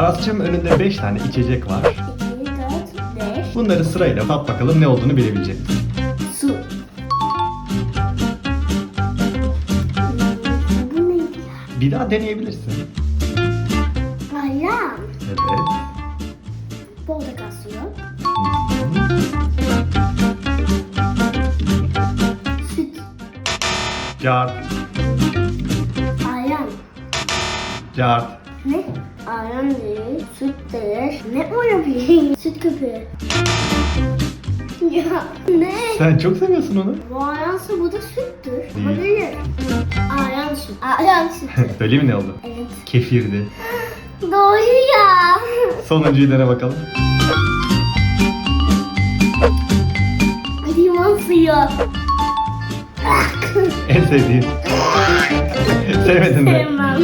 Aras'cığım önünde 5 tane içecek var. 2, 4, 5. Bunları sırayla tat bakalım ne olduğunu bilebilecek misin? Su. Bu neydi ya? Bir daha deneyebilirsin. Ayran. Evet. Portakal suyu. Süt. Cart, Ayran. cart. Ne? Ayran değil. Süt değil. Ne olabilir? Süt köpüğü. Ya ne? Sen çok seviyorsun onu. Bu ayransa bu da süttür. Değil. Olabilir. Ayran süt. Ayran sütü. Söyleyeyim mi ne oldu? evet. Kefirdi. Doğru ya. Sonuncuyu dene bakalım. Limon suyu. En sevdiğin. Sevmedin mi? Sevmem.